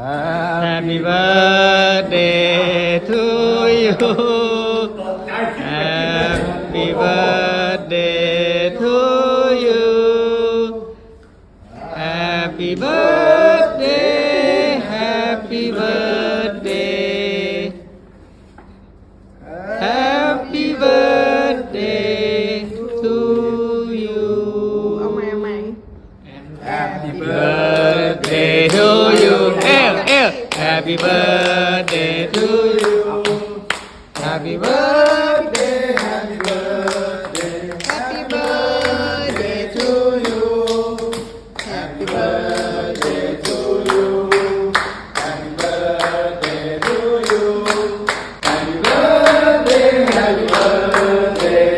Happy birthday to you Happy birthday to you Happy birthday Happy birthday Happy birthday to you เอาใหม่เอาใหม่ Happy birthday Happy birthday to you Happy birthday Happy birthday Happy birthday to you Happy birthday to you Happy birthday to you Happy birthday Happy birthday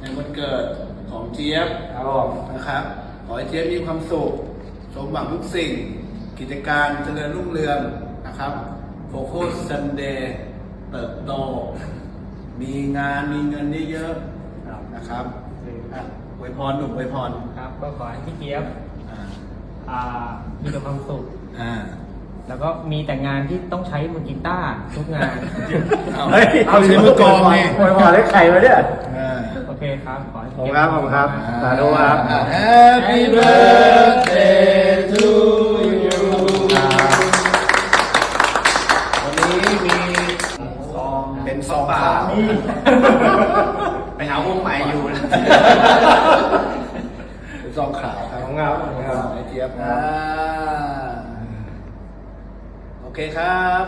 ในวันเกิดของเจี๊ยบครับผมนะครับ ขอให้เจี๊ยบมีความสุข สมหวังทุกสิ่ง กิจการเจริญรุ่งเรืองนะครับโฟกัสซันเดย์เติบโต มีงานมีเงินเยอะๆนะครับอะอวยพรหนุ่มอวยพรครับ ก็ขอให้พี่เจี๊ยบอ่าอ่ามีแต่ความสุข อ่าแล้วก็มีแต่งานที่ต้องใช้มือกีตาร์ทุกงาน เอาเฮ้ย เอาใช้มือกลองไงโวยพรได้ใครวะเนี่ย อ่า โอเคครับ ขอให้ขอบคุณครับขอบคุณครับ สาธุครับ Happy birthday เป็นซองขาวไปหาวงใหม่อยู่นะเป็นซองขาวครับของเราของเราไอเจี๊ยบอ่าโอเคครับ